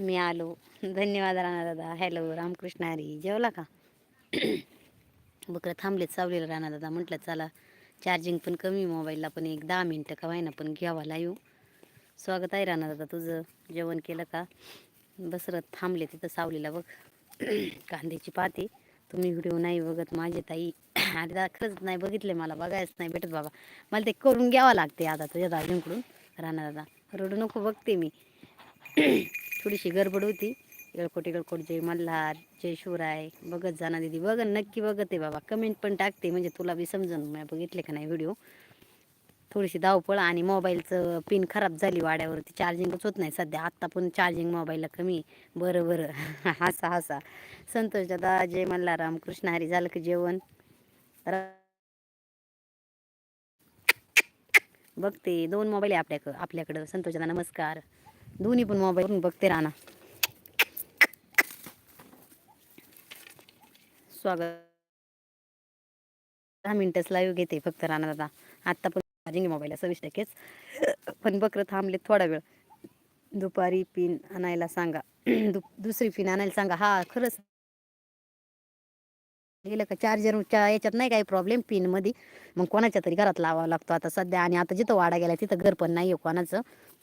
मी आलो. धन्यवाद राणा दादा. हॅलो रामकृष्ण हरी. जेवला का? बकरं थांबलेत सावलीला राणा दादा. म्हटलं चला चार्जिंग पण कमी मोबाईलला पण एक दहा मिनटं का व्हायना पण घ्यावा लाईव स्वागत आहे राणा दादा तुझं. जेवण केलं का? बसरत थांबले तिथं सावलीला बघ. कांद्याची पाती. तुम्ही व्हिडिओ नाही बघत माझे ताई. अरे दादा खरंच नाही बघितले मला. बघायच नाही भेटत बाबा. मला ते करून घ्यावं लागते आता तुझ्या दाजींकडून. राणा दादा रडू नको बघते मी. थोडीशी गडबड होती. इकडकोट इकडकोट जय मल्हार जय शिवराय. बघत जाणार दिदी बघ नक्की बघत आहे बाबा. कमेंट पण टाकते म्हणजे तुला बी समजून. बघितले का नाही व्हिडिओ थोडीशी धावपळ आणि मोबाईलचं पिन खराब झाली वाड्यावरती. चार्जिंगच होत नाही सध्या. आत्ता पण चार्जिंग मोबाईलला कमी बरं बरं. हसा हसा. संतोष दादा जय मल्हार रामकृष्ण हरी झालं की जेवण बघते दोन मोबाईल आहे आपल्याकडं आपल्याकडं. संतोष दादा नमस्कार. दोन्ही पण मोबाईलवरून बघते राणा. स्वागत. दहा मिनिटच लाईव्ह घेते फक्त राणा दादा. आत्ता पण चार्जिंग मोबाईलला सव्वीस टक्केच. पण बकरं थांबले थोडा वेळ. दुपारी पिन आणायला सांगा. दु दुसरी पिन आणायला सांगा. हा खरंच. गेलं का चार्जरच्या याच्यात नाही काही प्रॉब्लेम पिनमध्ये मग कोणाच्या तरी घरात लावावा लागतो आता सध्या. आणि आता जिथं वाडा गेला तिथं घर पण नाही आहे कोणाचं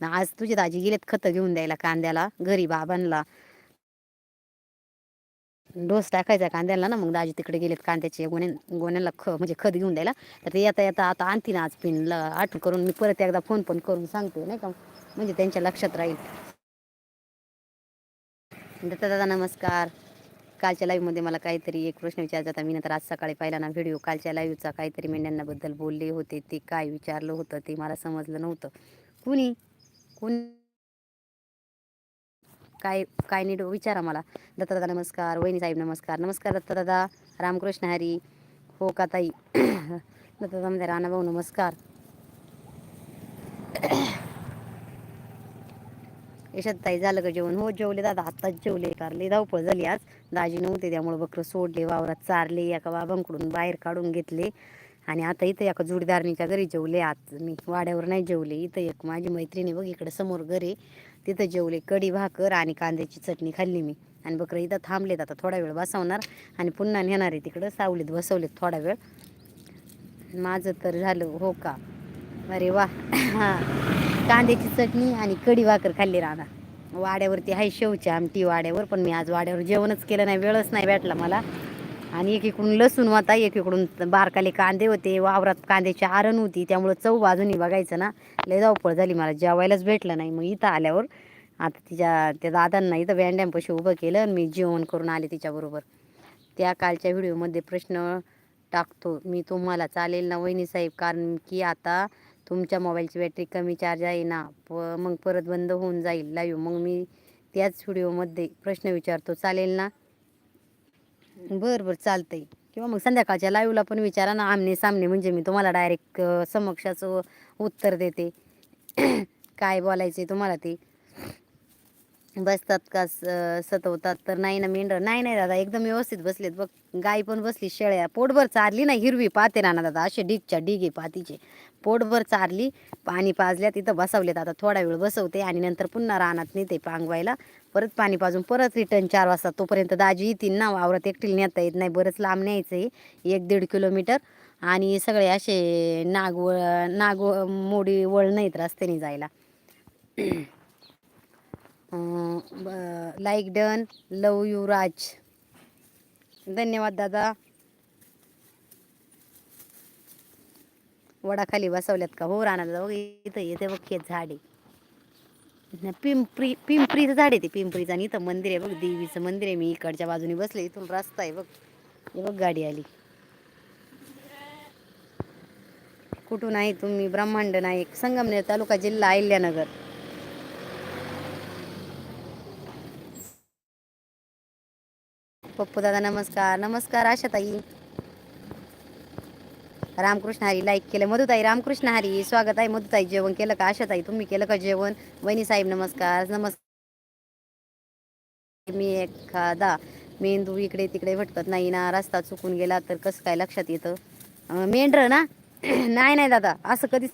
आज तुझे दाजी गेलेत खतं घेऊन द्यायला कांद्याला घरी बाबांना डोस टाकायचा कांद्याला ना मग दाजी तिकडे गेलेत कांद्याचे गोण्या गोण्याला ख म्हणजे खत घेऊन द्यायला. तर ते येता येता आता आणतील आज पिन आठवण करून मी परत एकदा फोन पण करून सांगते नाही का. म्हणजे त्यांच्या लक्षात राहील. दत्ता दादा नमस्कार. कालच्या लाईव्हमध्ये मला काहीतरी एक प्रश्न विचारला होता. मी नंतर आज सकाळी पाहिला ना व्हिडिओ कालच्या लाईव्हचा काहीतरी मेंढ्यांनाबद्दल बोलले होते. ते काय विचारलं होतं ते मला समजलं नव्हतं. कुणी? कोण? काय काय नीट विचारा मला. दत्तदादा नमस्कार वहिनी साहेब नमस्कार. नमस्कार दत्तदादा रामकृष्ण हरी. हो का ताई? दत्तदादा म्हणते राणाभाऊ नमस्कार. यशात ताई झालं का जेवण? हो जेवले दादा. आत्ताच जेवले. कारले धावपळ झाली आज. दाजी नव्हते त्यामुळे बकरं सोडले वावरात चारले एका बाबांकडून बाहेर काढून घेतले. आणि आता इथं एका जोडीदारणीच्या घरी जेवले आज मी. वाड्यावर नाही जेवले. इथं एक माझी मैत्रिणी बघ इकडे समोर घरी तिथं जेवले कढी भाकर आणि कांद्याची चटणी खाल्ली मी. आणि बकरं इथं थांबलेत आता थोडा वेळ बसवणार. आणि पुन्हा नेणार आहे तिकडं. सावलीत बसवलेत थोडा वेळ. माझं तर झालं हो का? अरे वा. हां. कांद्याची चटणी आणि कढी भाकर खाल्ली राहणार वाड्यावरती आहे शेवची आमटी वाड्यावर पण मी आज वाड्यावर जेवणच केलं नाही वेळच नाही भेटला मला. आणि एकीकडून लसूण होता एकीकडून बारकाले कांदे होते वावरात कांद्याची आरण होती त्यामुळं चव बाजूनी बघायचं ना. लय धावपळ झाली मला जेवायलाच भेटलं नाही. मग इथं आल्यावर आता तिच्या त्या दादांना इथं व्यांड्यापाशी उभं केलं आणि मी जेवण करून आले तिच्याबरोबर त्या कालच्या व्हिडिओमध्ये प्रश्न टाकतो मी तुम्हाला चालेल ना वहिनी साहेब? कारण की आता तुमच्या मोबाईलची बॅटरी कमी चार्ज आहे ना प मग परत बंद होऊन जाईल लाईव्ह मग मी त्याच व्हिडिओमध्ये प्रश्न विचारतो चालेल ना? बरं बरं चालतंय. किंवा मग संध्याकाळच्या लाईव्हला पण विचारा ना आमने सामने. म्हणजे मी तुम्हाला डायरेक्ट समक्षाचं उत्तर देते. काय बोलायचं आहे तुम्हाला ते? बसतात का स- सतवतात तर नाही ना मेंढर. नाही नाही दादा एकदम व्यवस्थित बसलेत बघ. गाय पण बसली शेळ्या. पोटभर चारली ना हिरवी पाते ना दादा. असे डिगच्या डिगे पातीचे. पोटभर चारली पाणी पाजल्या तिथं बसवलेत. आता थोडा वेळ बसवते आणि नंतर पुन्हा रानात नेते पांगवायला. परत पाणी पाजून परत रिटर्न चार वाजता तोपर्यंत दाजी येतील ना. वावरात एकटील नेता येत नाही. बरंच लांब न्यायचं आहे एक दीड किलोमीटर. आणि सगळे असे नागवळ नाग मोडी वळ नाहीत रस्त्याने जायला. Like done love you Raj धन्यवाद दादा. वडाखाली बसवल्यात का? हो राहणार बघ इथं येते बघ खेत झाड. आहे पिंपरी पिंपरीचं झाड आहे ते पिंपरीचं. आणि इथं मंदिर आहे बघ देवीचं मंदिर आहे. मी इकडच्या बाजूने बसले इथून रस्ता आहे बघ. हे बघ गाडी आली. कुठून आहे तुम्ही? ब्रह्मांड नाईक संगमनेर तालुका जिल्हा अहिल्यानगर. पप्पू दादा नमस्कार. नमस्कार आशाताई. रामकृष्ण हरी लाईक केलं. मधुताई रामकृष्ण हरी स्वागत आहे. मधुताई जेवण केलं का? आशाताई तुम्ही केलं का जेवण? वहिनी साहेब नमस्कार. नमस्कार. मी एखादा मेंदू इकडे तिकडे भटकत नाही ना. रस्ता चुकून गेला तर कसं काय लक्षात येतं? मेंढर ना? नाही नाही दादा. असं कधीच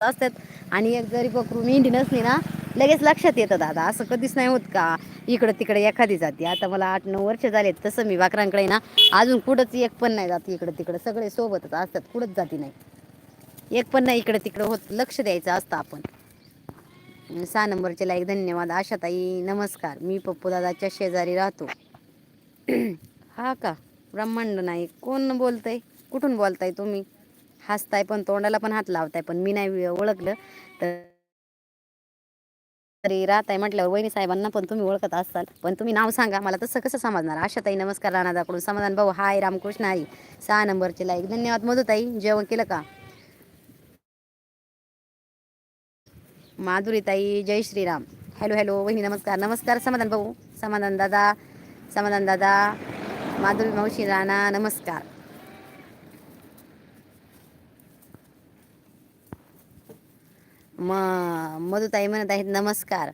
असतात. आणि एक जरी बकरू मेंढी नसली ना लगेच लक्षात येतं दादा असं कधीच नाही होत का? इकडं तिकडे एखादी जाते. आता मला आठ नऊ वर्ष झालेत तसं मी वाकरांकडे ना अजून कुठंच एक पण नाही जात इकडं तिकडं. सगळे सोबतच असतात कुठंच जाती नाही. एक पण नाही इकडं तिकडं होत. लक्ष द्यायचं असतं आपण. सहा नंबरचे लाईक धन्यवाद. आशाताई नमस्कार. मी पप्पू दादाच्या शेजारी राहतो. हा का? ब्रह्मांड नाही कोण बोलतंय? कुठून बोलताय तुम्ही? हसताय पण तोंडाला पण हात लावताय पण मी नाही ओळखलं. तर तरी राहताय म्हटल्यावर वहिनी साहेबांना पण तुम्ही ओळखत असाल. पण तुम्ही नाव सांगा मला तसं कसं समजणार? आशाताई नमस्कार राणादाकडून समाधान. भाऊ हाय रामकृष्ण आई. सहा नंबरचे लाईक धन्यवाद मधुताई. जेवण केलं का? माधुरीताई जय श्रीराम. हॅलो हॅलो वहिनी नमस्कार. नमस्कार समाधान भाऊ. समाधान दादा. समाधान दादा. माधुरी मावशी राणा नमस्कार. म मधुताई म्हणत आहेत नमस्कार.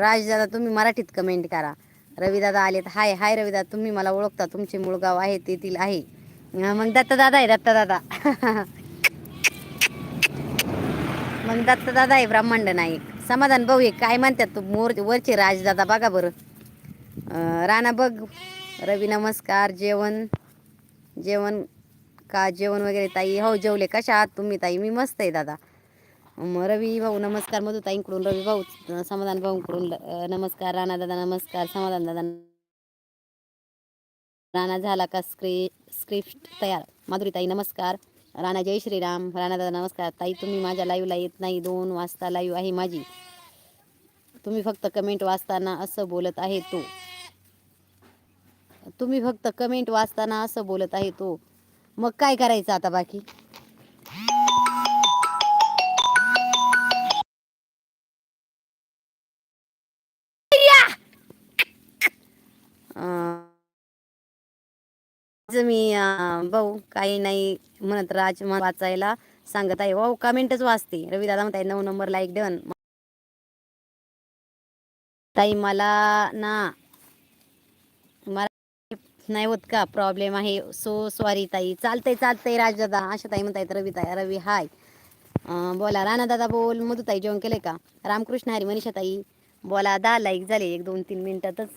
राजदादा तुम्ही मराठीत कमेंट करा. रविदादा आलेत हाय हाय रविदादा तुम्ही मला ओळखता तुमचे मुळगाव आहे तेथील आहे. मग दत्तदादा आहे दत्तदादा. मग दत्तदादा आहे ब्रह्मांड नाईक. समाधान भाऊ हे काय म्हणतात तू मोर वरचे राजदादा बघा बरं. राणा बघ. रवी नमस्कार. जेवण जेवण का जेवण वगैरे ताई? हो जेवले. कशा आहात तुम्ही ताई? मी मस्त आहे दादा. मग रवी भाऊ नमस्कार. मधू ताईंकडून रवी भाऊ समाधान भाऊंकडून नमस्कार. राणा दादा नमस्कार. समाधान दादा राणा झाला का स्क्रि स्क्रिप्ट तयार? माधुरी ताई नमस्कार. राणा जय श्रीराम. राणा दादा नमस्कार. ताई तुम्ही माझ्या लाईव्हला येत नाही. दोन वाजता लाईव्ह आहे माझी. तुम्ही फक्त कमेंट वाचताना असं बोलत आहे तो. तुम्ही फक्त कमेंट वाचताना असं बोलत आहे तो. मग काय करायचं आता बाकी? आज मी भाऊ काही नाही म्हणत राज मला वाचायला सांगत आहे. भाऊ कमेंटच वाचते. रवी दादा म्हणताय नऊ नंबर लाईक डन ताई मला ना मला नाही होत का? प्रॉब्लेम आहे. सो सॉरी ताई. चालतंय चालतंय राजदादा अशा ताई म्हणतायत रवी ताई रवी हाय बोला राणा दादा बोल. मधू ताई जेवण केलंय का? रामकृष्ण हरी मनीषा ताई. बोला दहा लाईक झाले एक दोन तीन मिनिटातच.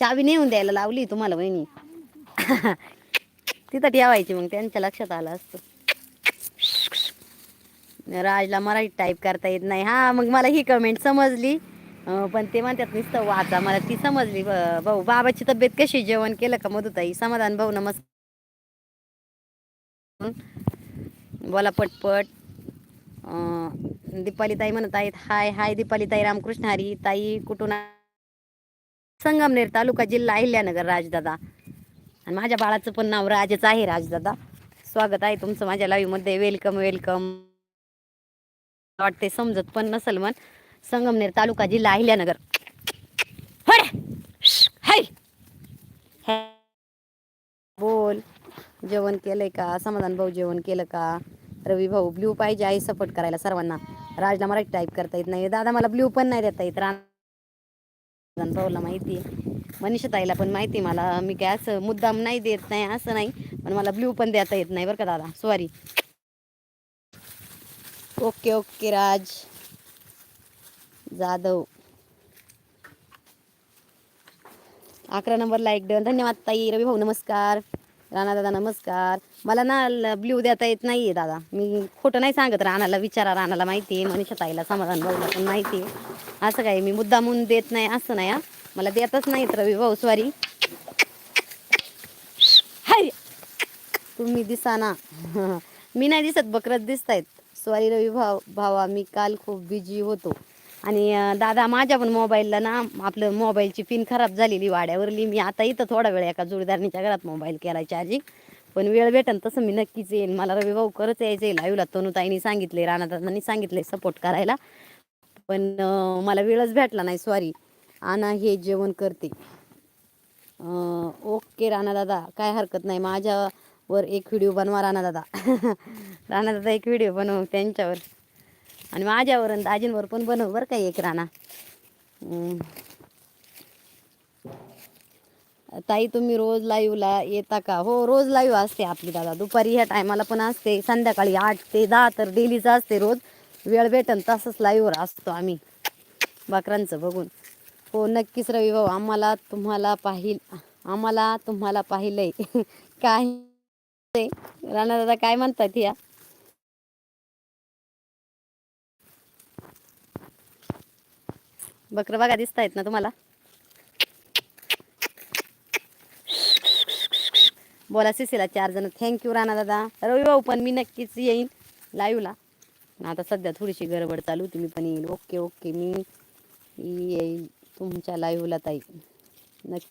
चावी नेऊन द्यायला लावली तुम्हाला वहिनी. तिथं ठेवायची मग त्यांच्या लक्षात आलं असतं. राजला मराठी टाईप करता येत नाही. हा मग मला ही कमेंट समजली. पण ते म्हणतात नुसतं वाचा. मला ती समजली. भाऊ बाबाची तब्येत कशी? जेवण केलं का मधुताई? समाधान भाऊ नमस्कार. बोला पटपट. दीपाली ताई म्हणत आहेत हाय हाय दीपाली ताई रामकृष्ण हरी ताई कुठून संगमनेर तालुका जिल्हा अहिल्यानगर राजदादा. आणि माझ्या बाळाचं पण नाव राजच आहे राजदादा. स्वागत आहे तुमचं माझ्या लाईव्हमध्ये वेलकम वेलकम वाटते समजत पण नसल मन. संगमनेर तालुका जिल्हा अहिल्यानगर. हाय! बोल. जेवण केलंय का? समाधान भाऊ जेवण केलं का? रवी भाऊ ब्ल्यू पाहिजे आहे सपोर्ट करायला सर्वांना. राजला मराठी टाईप करता येत नाही दादा मला ब्ल्यू पण नाही देता येत. राम भाऊला माहिती आहे. मनीषा ताईला पण माहिती आहे मला. मी काय असं मुद्दाम नाही देत नाही असं नाही. पण मला ब्ल्यू पण देता येत नाही बरं का दादा. Sorry okay okay Raj. Jadhav. अकरा नंबर एक डन. धन्यवाद ताई. रवी भाऊ नमस्कार. राणा दादा नमस्कार. मला ना ब्ल्यू देता येत नाहीये दादा. मी खोटं नाही सांगत राणाला विचारा राणाला माहिती आहे. मनीषा ताईला समाधान भाऊला पण माहिती आहे. असं काय मी मुद्दामून देत नाही असं नाही हा. मला देतच नाहीत रवी भाऊ स्वारी हाय! तुम्ही दिसा ना. मी नाही दिसत बकरच दिसतायत. स्वारी रवी भाव भावा मी काल खूप बिजी होतो. आणि दादा माझ्या पण मोबाईलला ना आपलं मोबाईलची पिन खराब झालेली वाड्यावरली. मी आता इथं थोडा वेळ एका जोडीदारणीच्या घरात मोबाईल केला चार्जिंग पण वेळ भेटेल तसं मी नक्कीच येईन. मला रवी भाऊ करत यायचं आहे लाईव्हला तनुताईनी सांगितले राणादादांनी सांगितले सपोर्ट करायला. पण मला वेळच भेटला नाही सॉरी आणा हे जेवण करते. ओके राणा दादा. काय हरकत नाही. माझ्यावर एक व्हिडिओ बनवा राणा दादा. राणा दादा एक व्हिडिओ बनव त्यांच्यावर. आणि माझ्यावर आणि दाजींवर पण बनव बरं का एक राणा. ताई तुम्ही रोज लाईव्हला येता का? हो रोज लाईव्ह असते आपली दादा. दुपारी ह्या टायमाला पण असते. संध्याकाळी आठ ते दहा तर डेलीच असते रोज. वेळ भेटन तसंच लाईव्हवर असतो आम्ही. बकरांचं बघून. हो नक्कीच रवी भाऊ आम्हाला तुम्हाला पाहिल आम्हाला तुम्हाला पाहिलंय. काय राणा दादा काय म्हणतात या बकरं बघा दिसत आहेत ना तुम्हाला? बोला सिसीला चार जण थँक्यू राणा दादा. रवी भाऊ पण मी नक्कीच येईन लाईव्हला आता सध्या थोडीशी गडबड चालू तुम्ही पण येईल ओके ओके मी येईल तुमच्या लाईव्हला ताई. नक्की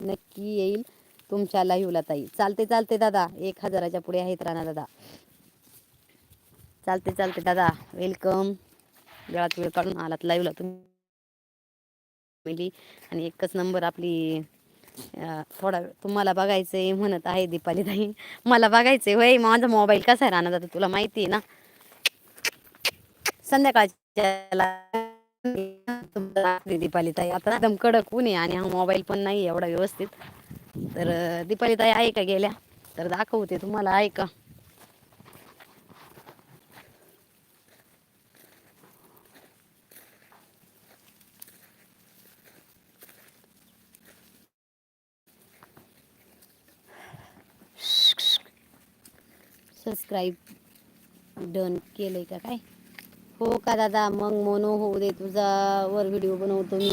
नक्की येईल तुमच्या लाईव्हला ताई. चालते चालते दादा. एक हजाराच्या पुढे आहेत राणा दादा. चालते चालते दादा. वेलकम वेळात वेळ काढून आलात लाईव्हला तुम्ही. आणि एकच नंबर आपली थोडा वेळ. तुम्हाला बघायचंय म्हणत आहे दीपाली ताई मला बघायचंय होय माझा मोबाईल कसा आहे राणा तुला माहिती आहे ना? संध्याकाळच्या दीपाली ताई आता एकदम कडक ऊन आहे आणि हा मोबाईल पण नाही एवढा व्यवस्थित. तर दीपाली ताई आहे का गेल्या? तर दाखवते तुम्हाला आहे का? सबस्क्राईब डन केलंय का काय? हो का दादा? मग मोनो होऊ दे तुझावर व्हिडिओ बनवतो मी.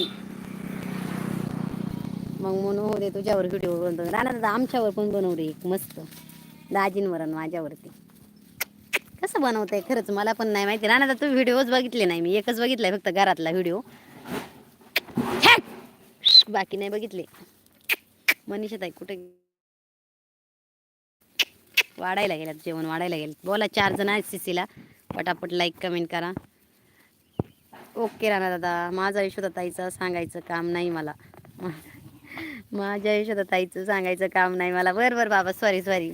मग मोनो होऊ दे तुझ्यावर व्हिडिओ बनवतो. राणा दादा आमच्यावर पण बनव रे एक मस्त. दाजींवर आणि माझ्यावरती. कसं बनवतंय? खरंच मला पण नाही माहिती. राणा दादा तू व्हिडिओच बघितले नाही. मी एकच बघितलाय फक्त घरातला व्हिडिओ बाकी नाही बघितले. मनीषा ताई कुठे वाढायला गेल्यात जेवण वाढायला गेलं बोला चार जण आहेत सीसीला पटापट लाईक कमेंट करा. ओके राणा दादा माझा यशोदा ताईचं सांगायचं काम नाही मला. माझ्या आयुष्यात ताईचं सांगायचं काम नाही मला. बरं बरं बाबा सॉरी सॉरी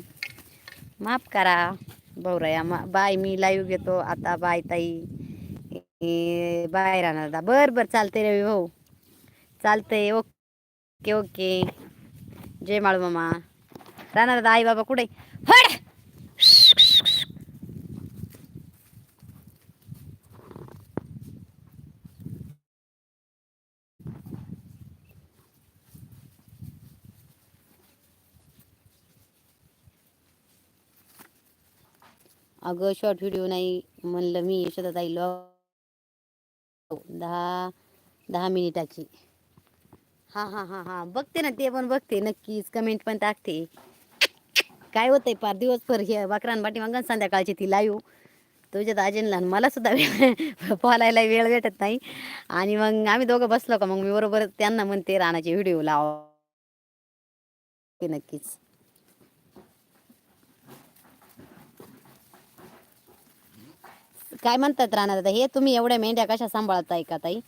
माफ करा. भाऊराया मा बाय मी लाईव्ह घेतो. आता बाय ताई. ए, बाय राणा दादा. बरं बरं चालते रवी भाऊ. चालतंय ओके ओके जय माळू मामा. राणा दादा आई बाबा कुठे? हड अगं शॉर्ट व्हिडिओ नाही म्हणलं मी यशोदा ताई दहा दहा मिनिटाची. हां हां हां हां. बघते ना ते पण बघते. नक्कीच कमेंट पण टाकते. काय होतंय पार दिवसभर हे बकरान मग संध्याकाळची ती लाईव्ह तुझ्या दाजींना आणि मला सुद्धा वेळ बोलायला वेळ भेटत नाही. आणि मग आम्ही दोघं बसलो का मग मी बरोबर त्यांना म्हणते रानाचे व्हिडिओ लाव. ते नक्कीच. काय म्हणतात राणा दादा हे तुम्ही एवढ्या मेंढ्या कशा सांभाळताय का ताई?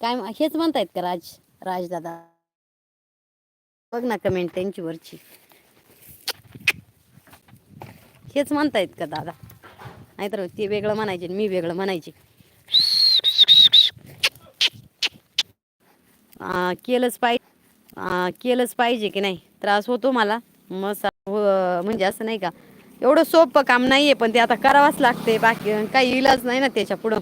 काय हेच म्हणतायत का राज राज दादा बघ ना कमेंट त्यांची वरची. हेच म्हणतायत का दादा? नाहीतर ते वेगळं म्हणायचे आणि मी वेगळं म्हणायचे. केलंच पाहिजे केलंच पाहिजे की नाही? त्रास होतो मला. मग हो, म्हणजे असं नाही का? एवढं सोपं काम नाहीये पण ते आता करावंच लागते बाकी काही इलाज नाही ना त्याच्या पुढं.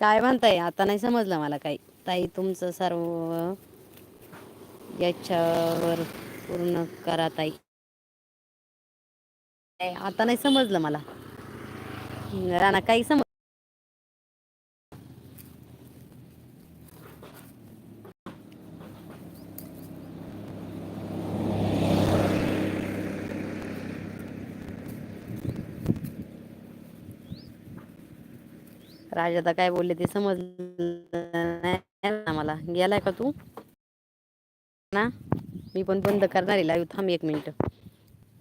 काय म्हणताय? आता नाही समजलं मला काही. ताई तुमचं सर्व याच्यावर पूर्ण करा ताई. आता नाही समजलं मला. राणा काही समज राजादा काय बोलले ते समजलं ना मला गेलाय का तू? ना? मी पण बंद करणार आहे. लाईव्ह थांब एक मिनिट.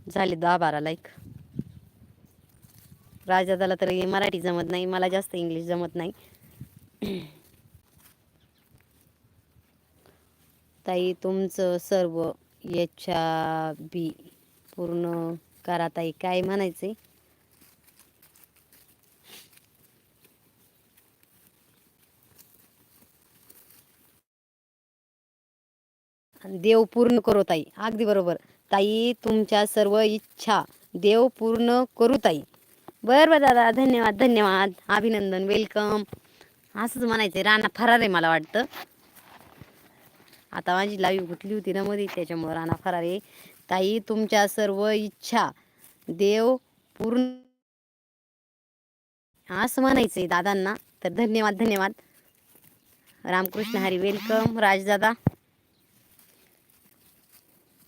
झाले दहा बारा लाईक. राजादाला तर मराठी जमत नाही. मला जास्त इंग्लिश जमत नाही. ताई तुमचं सर्व याच्या बी पूर्ण करा ताई. काय म्हणायचंय? देव पूर्ण करो ताई. अगदी बरोबर. ताई तुमच्या सर्व इच्छा देव पूर्ण करू ताई. बरं बरं दादा. धन्यवाद धन्यवाद. अभिनंदन. वेलकम असंच म्हणायचंय. राणा फरार आहे मला वाटतं. आता माझी लाईव्ह गुतली होती ना मध्ये त्याच्यामुळे राणा फरार आहे. ताई तुमच्या सर्व इच्छा देव पूर्ण असं म्हणायचंय दादांना. तर धन्यवाद धन्यवाद. रामकृष्ण हरी वेलकम राजदादा